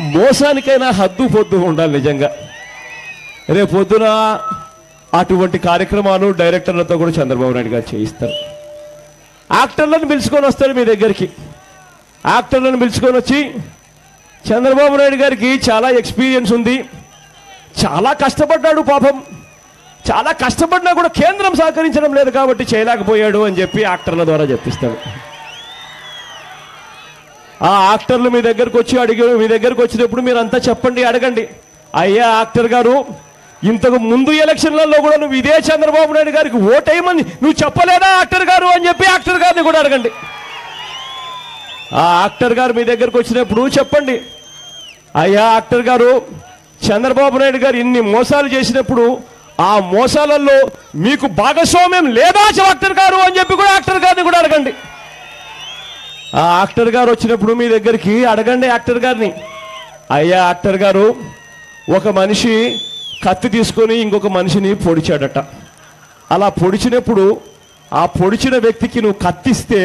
మోసానికైనా హద్దు పొద్దు ఉండాలి నిజంగా. రేపు పొద్దున అటువంటి కార్యక్రమాలు డైరెక్టర్లతో కూడా చంద్రబాబు నాయుడు గారు చేయిస్తారు. యాక్టర్లను పిలుచుకొని వస్తారు మీ దగ్గరికి. యాక్టర్లను పిలుచుకొని వచ్చి చంద్రబాబు నాయుడు గారికి చాలా ఎక్స్పీరియన్స్ ఉంది. చాలా కష్టపడ్డాడు పాపం. చాలా కష్టపడినా కూడా కేంద్రం సహకరించడం లేదు కాబట్టి చేయలేకపోయాడు అని చెప్పి యాక్టర్ల ద్వారా చెప్పిస్తాడు. ఆ యాక్టర్లు మీ దగ్గరకు వచ్చి అడిగి మీ దగ్గరకు వచ్చినప్పుడు మీరు అంతా చెప్పండి అడగండి. అయ్యా యాక్టర్ గారు ఇంతకు ముందు ఎలక్షన్లలో కూడా నువ్వు ఇదే చంద్రబాబు నాయుడు గారికి ఓటేయమని నువ్వు చెప్పలేదా యాక్టర్ గారు అని చెప్పి యాక్టర్ గారిని కూడా అడగండి. ఆ యాక్టర్ గారు మీ దగ్గరకు వచ్చినప్పుడు చెప్పండి. అయ్యా యాక్టర్ గారు చంద్రబాబు నాయుడు గారు ఇన్ని మోసాలు చేసినప్పుడు ఆ మోసాలలో మీకు భాగస్వామ్యం లేదా యాక్టర్ గారు అని చెప్పి కూడా యాక్టర్ గారిని కూడా అడగండి. ఆ యాక్టర్ గారు వచ్చినప్పుడు మీ దగ్గరికి అడగండి యాక్టర్ గారిని. అయ్యా యాక్టర్ గారు ఒక మనిషి కత్తి తీసుకొని ఇంకొక మనిషిని పొడిచాడట. అలా పొడిచినప్పుడు ఆ పొడిచిన వ్యక్తికి నువ్వు కత్తిస్తే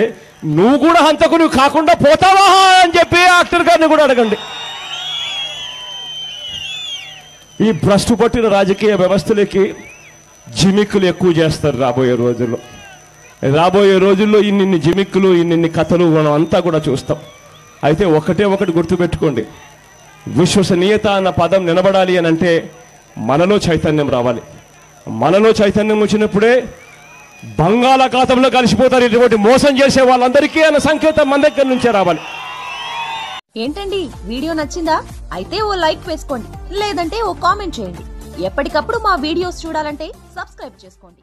నువ్వు కూడా హంతకుని కాకుండా పోతావా అని చెప్పి యాక్టర్ గారిని కూడా అడగండి. ఈ భ్రష్టు పట్టిన రాజకీయ వ్యవస్థలకి జిమిక్కులు ఎక్కువ చేస్తారు రాబోయే రోజుల్లో. రాబోయే రోజుల్లో ఇన్నిన్ని జిమిక్కులు ఇన్నిన్ని కథలు మనం అంతా కూడా చూస్తాం. అయితే ఒకటే ఒకటి గుర్తుపెట్టుకోండి. విశ్వసనీయత అన్న పదం నిలబడాలి అని అంటే మనలో చైతన్యం రావాలి. మనలో చైతన్యం వచ్చినప్పుడే బంగాళాఖాతంలో కలిసిపోతారు. ఇటువంటి మోసం చేసే వాళ్ళందరికీ అన్న సంకేతం మన దగ్గర నుంచే రావాలి. ఏంటండి? వీడియో నచ్చిందా? అయితే ఓ లైక్ వేసుకోండి. లేదంటే ఓ కామెంట్ చేయండి. ఎప్పటికప్పుడు మా వీడియోస్ చూడాలంటే సబ్స్క్రైబ్ చేసుకోండి.